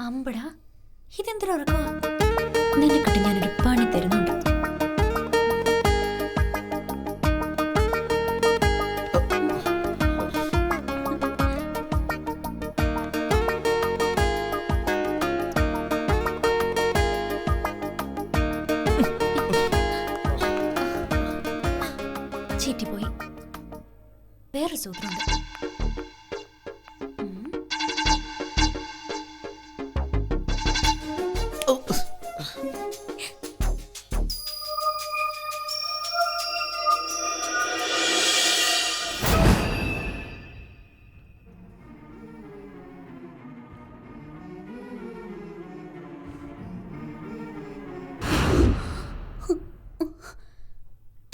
അമ്പടാ ഇതെന്തൊരു ഉറക്കമാ നിനക്കിട്ട് ഞാനൊരു പണി തരുന്നുണ്ട്. ചീറ്റിപ്പോയി. വേറെ സൂത്രമുണ്ട്.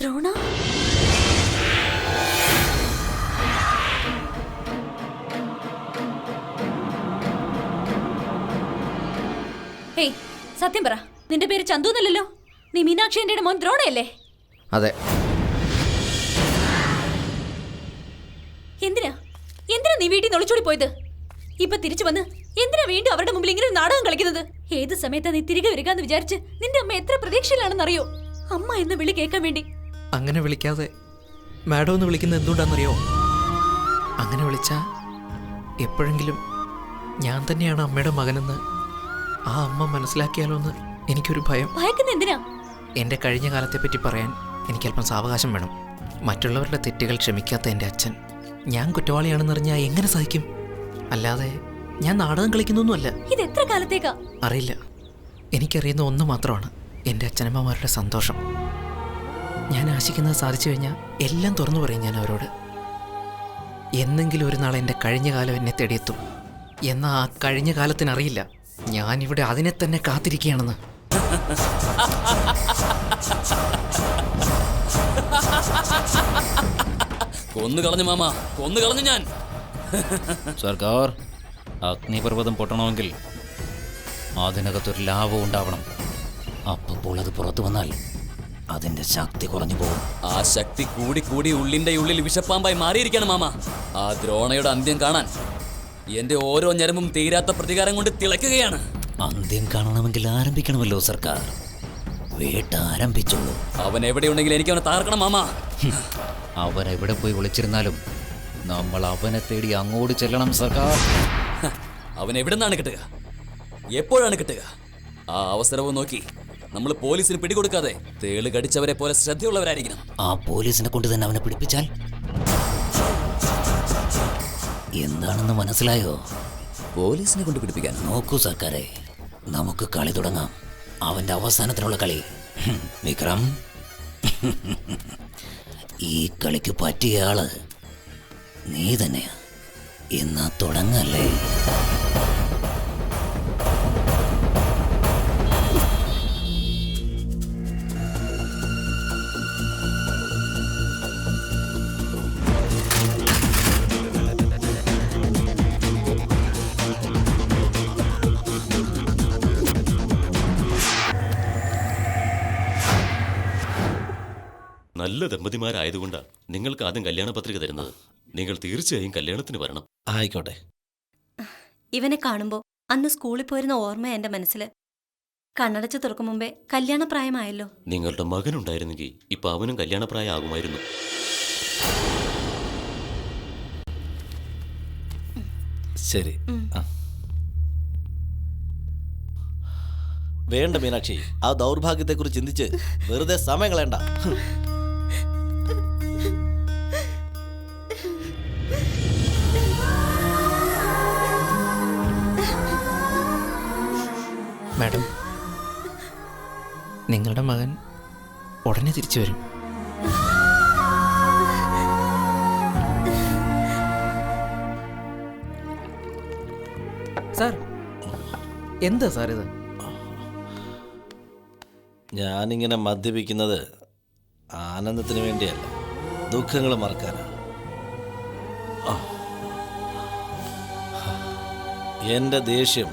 ദ്രോണ? ഹേയ് സത്യം പറ. നിന്റെ പേര് ചന്തു എന്നല്ലല്ലോ? നീ മീനാക്ഷി എന്റെ മോൻ ദ്രോണയല്ലേ? അതെ. എന്തിനാ? എന്തിനാ നീ വീട്ടിൽ നൊളിച്ചോടി ഒളിച്ചോടി പോയത്? ഇപ്പൊ തിരിച്ചു വന്ന് എന്തിനാ വീണ്ടും അവരുടെ മുമ്പിൽ ഇങ്ങനെ നാടകം കളിക്കുന്നത്? ഏത് സമയത്താ നീ തിരികെ വരിക എന്ന് വിചാരിച്ച് നിന്റെ അമ്മ എത്ര പ്രതീക്ഷയിലാണെന്നറിയോ? അമ്മ എന്ന വിളി കേൾക്കാൻ വേണ്ടി അങ്ങനെ വിളിക്കാതെ മാഡം എന്ന് വിളിക്കുന്നത് എന്തുകൊണ്ടാണെന്നറിയോ? അങ്ങനെ വിളിച്ചാൽ എപ്പോഴെങ്കിലും ഞാൻ തന്നെയാണ് അമ്മയുടെ മകനെന്ന് ആ അമ്മ മനസ്സിലാക്കിയാലോ എന്ന് എനിക്കൊരു ഭയം. ഭയക്കുന്ന എന്തിനാ? എന്റെ കഴിഞ്ഞ കാലത്തെ പറ്റി പറയാൻ എനിക്കല്പം സാവകാശം വേണം. മറ്റുള്ളവരുടെ തെറ്റുകൾ ക്ഷമിക്കാത്ത എന്റെ അച്ഛൻ ഞാൻ കുറ്റവാളിയാണെന്നറിഞ്ഞാൽ എങ്ങനെ സഹിക്കും? അല്ലാതെ ഞാൻ നാടകം കളിക്കുന്നൊന്നുമല്ല. ഇത് എത്ര കാലത്തേക്കാ? അറിയില്ല. എനിക്കറിയുന്ന ഒന്ന് മാത്രമാണ് എന്റെ അച്ഛനമ്മമാരുടെ സന്തോഷം. ഞാൻ ആശിക്കുന്നത് സാധിച്ചു കഴിഞ്ഞാൽ എല്ലാം തുറന്നു പറയും ഞാൻ അവരോട്. എന്നെങ്കിലും ഒരു നാൾ എന്റെ കഴിഞ്ഞ കാലം എന്നെ തേടിയെത്തും. എന്നാൽ ആ കഴിഞ്ഞ കാലത്തിനറിയില്ല. ഞാനിവിടെ അതിനെ തന്നെ കാത്തിരിക്കുകയാണെന്ന്. കൊന്നു കളഞ്ഞു മാമ. കൊന്നു കളഞ്ഞു ഞാൻ. സർക്കാർ അഗ്നിപർവതം പൊട്ടണമെങ്കിൽ അതിനകത്തൊരു ലാഭം ഉണ്ടാവണം. അപ്പോൾ അത് പുറത്തു വന്നാൽ അതിന്റെ ശക്തി കുറഞ്ഞു പോകും. ആ ശക്തി കൂടി കൂടി ഉള്ളിന്റെ ഉള്ളിൽ വിഷപ്പാമ്പായി മാറിയിരിക്കണം മാമ. ആ ദ്രോണയുടെ അന്ത്യം കാണാൻ എന്റെ ഓരോ ഞരമ്പും തീരാത്ത പ്രതികാരം കൊണ്ട് തിളക്കുകയാണ് അന്ത്യം കാണണമെങ്കിൽ ആരംഭിക്കണമല്ലോ സർക്കാർ. വേട്ട ആരംഭിച്ചോളൂ അവൻ എവിടെയുണ്ടെങ്കിൽ എനിക്ക് അവനെ താർക്കണം മാമ. അവൻ എവിടെ പോയി വിളിച്ചിരുന്നാലും നമ്മൾ അവനെ തേടി അങ്ങോട്ട് ചെല്ലണം സർക്കാർ. അവൻ എവിടെ നിന്നാണ് കിട്ടുക? എപ്പോഴാണ് കിട്ടുക? ആ അവസരവും നോക്കി. നമ്മൾ പോലീസിന് പിടികൊടുക്കാതെ തേൾ കടിച്ചവരെ പോലെ ശ്രദ്ധയുള്ളവരായിരിക്കണം. ആ പോലീസിനെ കൊണ്ട് തന്നെ അവനെ പിടിപ്പിച്ചാൽ? എന്താണെന്ന് മനസ്സിലായോ? പോലീസിനെ കൊണ്ട് പിടിപ്പിക്കാൻ. നോക്കൂ സർക്കാരെ നമുക്ക് കളി തുടങ്ങാം. അവന്റെ അവസാനത്തിനുള്ള കളി. വിക്രം. ഈ കളിക്ക് പറ്റിയ ആൾ നീ തന്നെയാ. എന്നാ തുടങ്ങല്ലേ? ദമ്പതിമാരായതുകൊണ്ടാണ് നിങ്ങൾക്ക് ആദ്യം കല്യാണ പത്രിക തരുന്നത്. നിങ്ങൾ തീർച്ചയായും കല്യാണത്തിന് വരണം. ആയിക്കോട്ടെ. ഇവനെ കാണുമ്പോൾ അന്ന് സ്കൂളിൽ പോയിരുന്ന ഓർമ്മ എന്റെ മനസ്സിൽ കണ്ണടച്ച് തുറക്കും മുമ്പേ കല്യാണപ്രായമായല്ലോ. നിങ്ങളുടെ മകൻ ഉണ്ടായിരുന്നെങ്കിൽ ഇപ്പൊ അവനും കല്യാണപ്രായമാകുമായിരുന്നു. ശരി. വേണ്ട മീനാക്ഷി ആ ദൗർഭാഗ്യത്തെക്കുറിച്ച് ചിന്തിച്ച് വെറുതെ സമയം കളയണ്ട. നിങ്ങളുടെ മകൻ ഉടനെ തിരിച്ചു വരും സാർ എന്താ സാർ ഇത് ഞാനിങ്ങനെ മദ്യപിക്കുന്നത് ആനന്ദത്തിന് വേണ്ടിയല്ല ദുഃഖങ്ങൾ മറക്കാനാണ്. എന്റെ ദേഷ്യം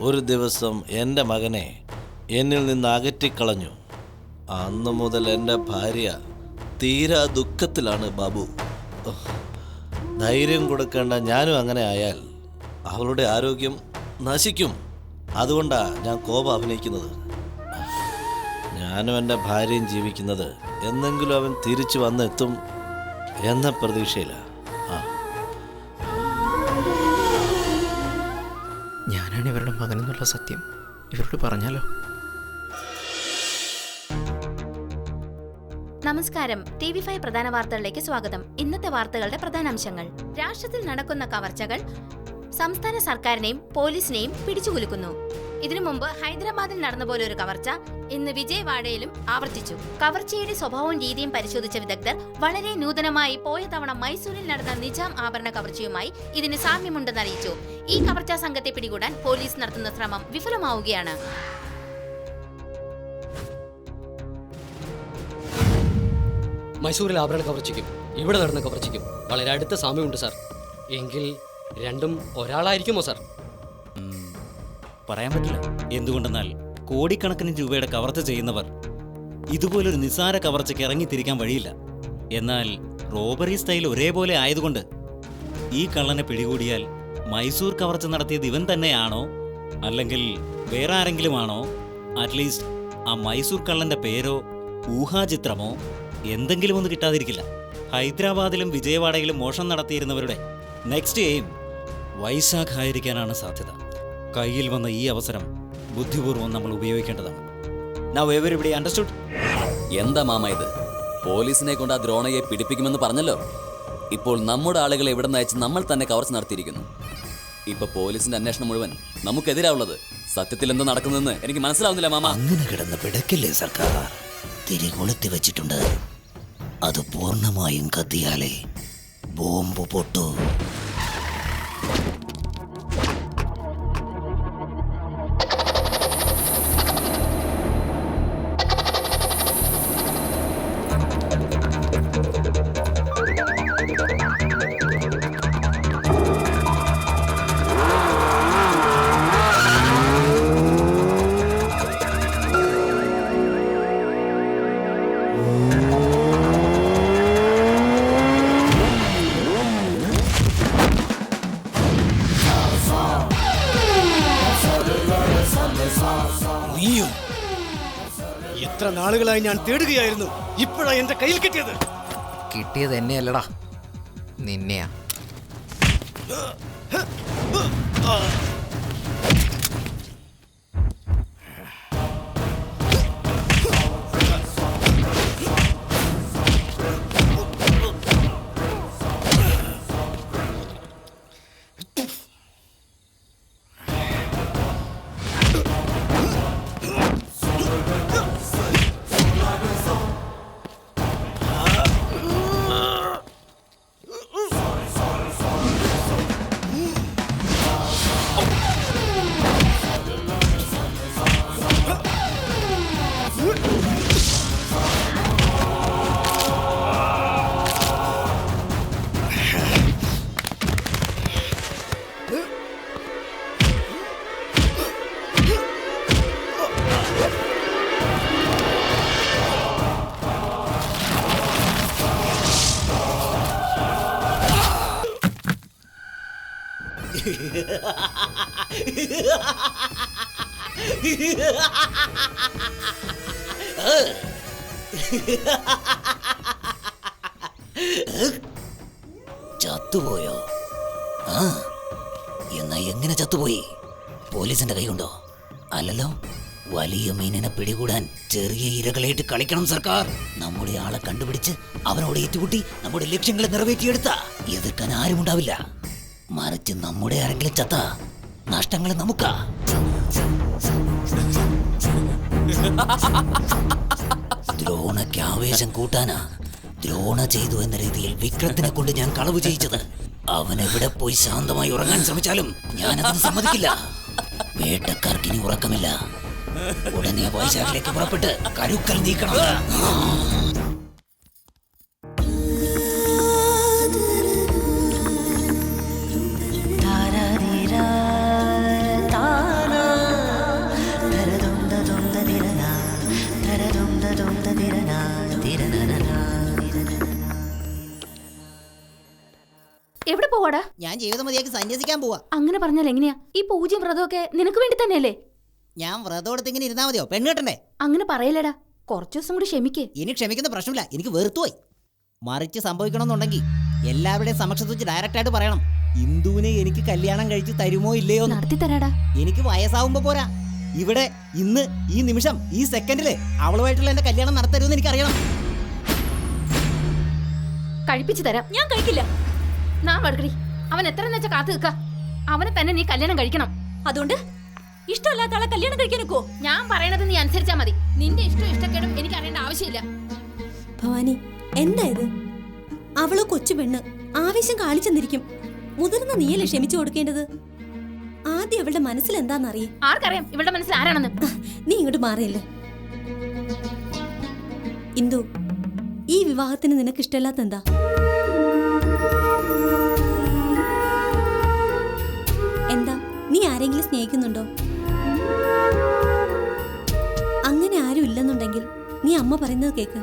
ഒരു ദിവസം എന്റെ മകനെ എന്നിൽ നിന്ന് അകറ്റിക്കളഞ്ഞു. അന്നു മുതൽ എന്റെ ഭാര്യ തീരാ ദുഃഖത്തിലാണ് ബാബു. ധൈര്യം കൊടുക്കേണ്ട ഞാനും അങ്ങനെ ആയാൽ അവളുടെ ആരോഗ്യം നശിക്കും. അതുകൊണ്ടാണ് ഞാൻ കോപം അഭിനയിക്കുന്നത്. ഞാനും എന്റെ ഭാര്യയും ജീവിക്കുന്നത് എന്നെങ്കിലും അവൻ തിരിച്ചു വന്നെത്തും എന്ന പ്രതീക്ഷയില്ല ഞാനാണ് ഇവരുടെ മകനെന്നുള്ള സത്യം ഇവരോട് പറഞ്ഞാലോ? നമസ്കാരം. ടി വി ഫൈവ് പ്രധാന വാർത്തകളിലേക്ക് സ്വാഗതം. ഇന്നത്തെ വാർത്തകളുടെ പ്രധാനാംശങ്ങൾ രാഷ്ട്രത്തിൽ നടക്കുന്ന കവർച്ചകൾ സംസ്ഥാന സർക്കാരിനെയും പോലീസിനെയും പിടിച്ചുകുലുക്കുന്നു. ഇതിനു മുമ്പ് ഹൈദരാബാദിൽ നടന്ന പോലെ ഒരു കവർച്ച ഇന്ന് വിജയവാഡയിലും ആവർത്തിച്ചു. കവർച്ചയുടെ സ്വഭാവവും രീതിയും പരിശോധിച്ച വിദഗ്ധർ വളരെ നൂതനമായി പോയ തവണ മൈസൂരിൽ നടന്ന നിജാം ആഭരണ കവർച്ചയുമായി ഇതിന് സാമ്യമുണ്ടെന്ന് അറിയിച്ചു. ഈ കവർച്ചാ സംഘത്തെ പിടികൂടാൻ പോലീസ് നടത്തുന്ന ശ്രമം വിഫലമാവുകയാണ്. മൈസൂരിൽ ആഭരണ കവർച്ചയ്ക്കും ഇവിടെ നടന്ന കവർച്ചയ്ക്കും വളരെ അടുത്ത സാമ്യമുണ്ട് സാർ എങ്കിൽ രണ്ടും ഒരാളായിരിക്കുമോ സാർ പറയാൻ പറ്റില്ല. എന്തുകൊണ്ടെന്നാൽ കോടിക്കണക്കിന് രൂപയുടെ കവർച്ച ചെയ്യുന്നവർ ഇതുപോലൊരു നിസാര കവർച്ചയ്ക്ക് ഇറങ്ങിത്തിരിക്കാൻ വഴിയില്ല. എന്നാൽ റോബറി സ്റ്റൈൽ ഒരേപോലെ ആയതുകൊണ്ട് ഈ കള്ളനെ പിടികൂടിയാൽ മൈസൂർ കവർച്ച നടത്തിയത് ഇവൻ തന്നെയാണോ? അല്ലെങ്കിൽ വേറെ ആരെങ്കിലും ആണോ അറ്റ്ലീസ്റ്റ് ആ മൈസൂർ കള്ളന്റെ പേരോ ഊഹാചിത്രമോ? എന്തെങ്കിലും ഒന്ന് കിട്ടാതിരിക്കില്ല. ഹൈദരാബാദിലും വിജയവാഡയിലും മോഷണം നടത്തിയിരുന്നവരുടെ നെക്സ്റ്റ് എയിം വൈശാഖ് ആയിരിക്കാനാണ് സാധ്യത. കയ്യിൽ വന്ന ഈ അവസരം ബുദ്ധിപൂർവം നമ്മൾ ഉപയോഗിക്കേണ്ടതാണ്. നൗ എവരിബഡി അണ്ടർസ്റ്റുഡ് എന്താ മാമ ഇത്? പോലീസിനെ കൊണ്ട് ആ ദ്രോണയെ പിടിപ്പിക്കുമെന്ന് പറഞ്ഞല്ലോ? ഇപ്പോൾ നമ്മുടെ ആളുകളെ ഇവിടെ അയച്ച് നമ്മൾ തന്നെ കവർച്ച നടത്തിയിരിക്കുന്നു. ഇപ്പൊ പോലീസിന്റെ അന്വേഷണം മുഴുവൻ നമുക്കെതിരാവുള്ളത് സത്യത്തിൽ എന്താ നടക്കുന്നതെന്ന് എനിക്ക് മനസ്സിലാവുന്നില്ല മാമ. അങ്ങനെ കിടന്ന് പിടക്കില്ലേ സർക്കാർ? തിരികൊളുത്തി വെച്ചിട്ടുണ്ട്. അത് പൂർണമായും കത്തിയാലേ ബോംബ് പൊട്ടു. നീയോ. എത്ര നാളുകളായി ഞാൻ തേടുകയായിരുന്നു. ഇപ്പോഴാ എന്റെ കയ്യിൽ കിട്ടിയത്. കിട്ടിയത് എന്നെയല്ലടാ. നിന്നെയാ. ചത്തുപോയോ? ആ എന്നാ എങ്ങനെ ചത്തുപോയി? പോലീസിന്റെ കൈയുണ്ടോ അല്ലല്ലോ വലിയ മീനിനെ പിടികൂടാൻ ചെറിയ ഇരകളായിട്ട് കളിക്കണം സർക്കാർ. നമ്മുടെ ആളെ കണ്ടുപിടിച്ച് അവനോട് ഏറ്റുകൂട്ടി നമ്മുടെ ലക്ഷ്യങ്ങളെ നിറവേറ്റിയെടുത്ത എതിർക്കാൻ ആരുമുണ്ടാവില്ല മറിച്ച് നമ്മുടെ ആരെങ്കിലും ചത്ത നഷ്ടങ്ങൾ നമുക്കാ ദ്രോണയ്ക്ക് ആവേശം കൂട്ടാനാ. ദ്രോണ ചെയ്തു എന്ന രീതിയിൽ വിക്രത്തിനെ കൊണ്ട് ഞാൻ കളവ് ചെയ്യിച്ചത്. അവൻ എവിടെ പോയി ശാന്തമായി ഉറങ്ങാൻ ശ്രമിച്ചാലും ഞാൻ അതിന് സമ്മതിക്കില്ല. വേട്ടക്കാർക്ക് ഇനി ഉറക്കമില്ല. ഉടനെ വൈശാഖിലേക്ക് പുറപ്പെട്ട് കരുക്കൽ നീക്കണം എവിടെ പോവാടാ? ഞാൻ ജീവിതം മതിയാക്കി സന്യസിക്കാൻ പോവാ. അങ്ങനെ പറഞ്ഞാൽ എങ്ങനെയാ? ഈ പൂജ്യം വ്രതമൊക്കെ നിനക്ക് വേണ്ടി തന്നെയല്ലേ? ഞാൻ വ്രതം എടുത്ത് ഇങ്ങനെ ഇരുന്നാ മതിയോ? പെണ്ണ് കെട്ടണ്ടേ? അങ്ങനെ പറയലടാ കുറച്ചു ദിവസം കൂടി ക്ഷമിക്കേ. ഇനി ക്ഷമിക്കുന്ന പ്രശ്നമില്ല. എനിക്ക് വെറുത്തുപോയി. മറിച്ച് സംഭവിക്കണമെന്നുണ്ടെങ്കിൽ എല്ലാവരുടെയും സമക്ഷത്ത് വെച്ച് ഡയറക്റ്റ് ആയിട്ട് പറയണം. ഇന്ദുവിനെ എനിക്ക് കല്യാണം കഴിച്ച് തരുമോ ഇല്ലയോ. നടത്തി തരാടാ എനിക്ക് വയസ്സാവുമ്പോ പോരാ. ഇവിടെ ഇന്ന് ഈ നിമിഷം ഈ സെക്കൻഡിൽ അവളുമായിട്ടുള്ള എന്റെ കല്യാണം നടത്തരുതെന്ന് എനിക്ക് അറിയണം കഴിപ്പിച്ചു തരാം. ഞാൻ കഴിക്കില്ല. നാ വടക്കടി അവൻ എത്ര വെച്ചാൽ കാത്തു നിൽക്ക. അവനെ തന്നെ നീ കല്യാണം കഴിക്കണം. അതുകൊണ്ട് ഇഷ്ടമല്ലാത്ത ആളെ കല്യാണം കഴിക്കാൻ നിൽക്കോ ഞാൻ പറയണത് നീ അനുസരിച്ചാ മതി. നിന്റെ ഇഷ്ടം ഇഷ്ടക്കേടും എനിക്ക് അറിയേണ്ട ആവശ്യമില്ല. ഭവാനി എന്താ ഇത്? അവൾ കൊച്ചു പെണ്ണ് ആവേശം കാണിച്ചെന്നിരിക്കും. മുതിർന്ന നീയല്ലേ ക്ഷമിച്ചു കൊടുക്കേണ്ടത്? ആദ്യം ഇവളുടെ മനസ്സിൽ എന്താണെന്നറിയേ. ആർക്കറിയാം? ഇവളുടെ മനസ്സിൽ ആരാണെന്ന്. നീ ഇങ്ങോട്ട് മാറിയല്ലേ. ഇന്ദു ഈ വിവാഹത്തിന് നിനക്ക് ഇഷ്ടമല്ലാത്ത എന്താ? എന്താ? നീ ആരെങ്കിലും സ്നേഹിക്കുന്നുണ്ടോ? അങ്ങനെ ആരും ഇല്ലെന്നുണ്ടെങ്കിൽ നീ അമ്മ പറയുന്നത് കേക്ക്.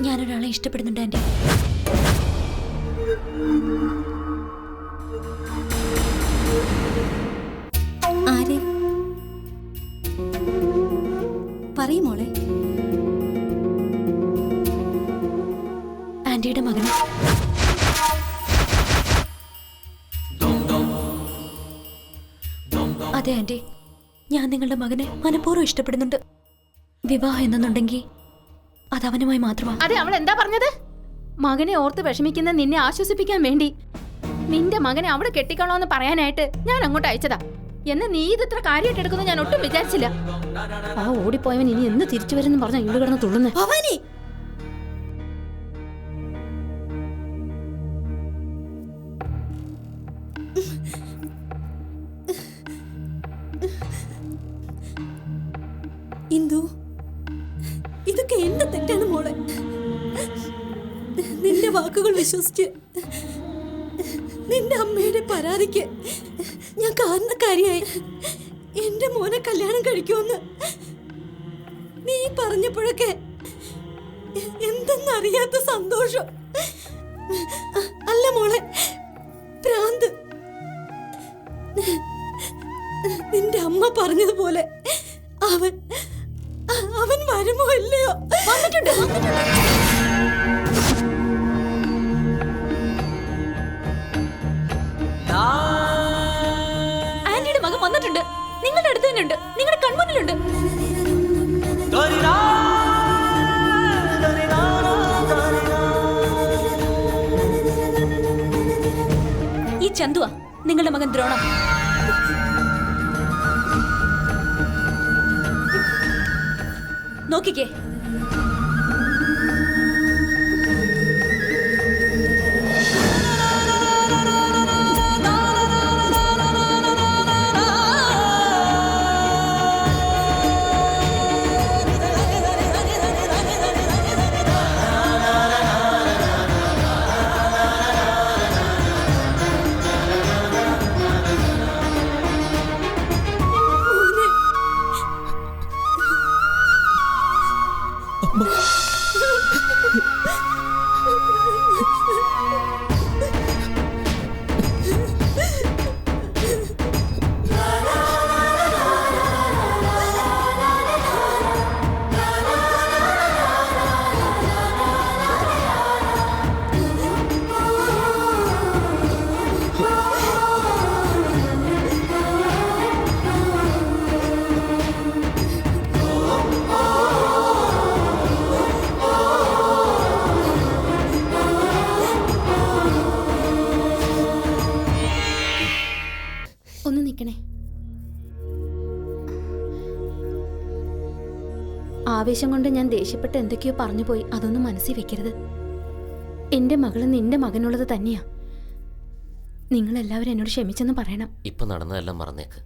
ഞാനൊരാളെ ഇഷ്ടപ്പെടുന്നുണ്ട് ആന്റി. നിങ്ങളുടെ മകനെ മനഃപൂർവം ഇഷ്ടപ്പെടുന്നുണ്ട്. വിവാഹം എന്നുണ്ടെങ്കിൽ അത് അവനുമായി മാത്രമാണ് അതെ അവൾ എന്താ പറഞ്ഞത്? മകനെ ഓർത്ത് വിഷമിക്കുന്ന നിന്നെ ആശ്വസിപ്പിക്കാൻ വേണ്ടി നിന്റെ മകനെ അവിടെ കെട്ടിക്കണോന്ന് പറയാനായിട്ട് ഞാൻ അങ്ങോട്ട് അയച്ചതാ. എന്ന് നീ ഇത് ഇത്ര കാര്യമായിട്ട് എടുക്കുന്നു ഞാൻ ഒട്ടും വിചാരിച്ചില്ല. ആ ഓടിപ്പോയവൻ ഇനി എന്ന് തിരിച്ചു വരുന്നു പറഞ്ഞ ഇവിടെ കിടന്ന് തുള്ളുന്നേ. വാക്കുകൾ വിശ്വസിച്ച് നിന്റെ അമ്മയുടെ പരാതിക്ക് ഞാൻ കാരണക്കാരിയായി. എന്റെ മോനെ കല്യാണം കഴിക്കുമെന്ന് നീ പറഞ്ഞപ്പോഴൊക്കെ എന്തെന്നറിയാത്ത സന്തോഷം. അല്ല മോളെ പ്രാന്ത് നിന്റെ അമ്മ പറഞ്ഞതുപോലെ അവൻ അവൻ വരുമോ ഇല്ലയോ? വന്നിട്ടുണ്ട് വന്നിട്ടുണ്ട്. Bye. ആവേശം കൊണ്ട് ഞാൻ ദേഷ്യപ്പെട്ട് എന്തൊക്കെയോ പറഞ്ഞു പോയി അതൊന്നും മനസ്സിൽ വെക്കരുത്. എന്റെ മകൾ നിന്റെ മകനുള്ളത് തന്നെയാ. നിങ്ങളെല്ലാവരും എന്നോട് ക്ഷമിച്ചെന്ന് പറയണം. ഇപ്പൊ നടന്നതെല്ലാം മറന്നേക്ക്.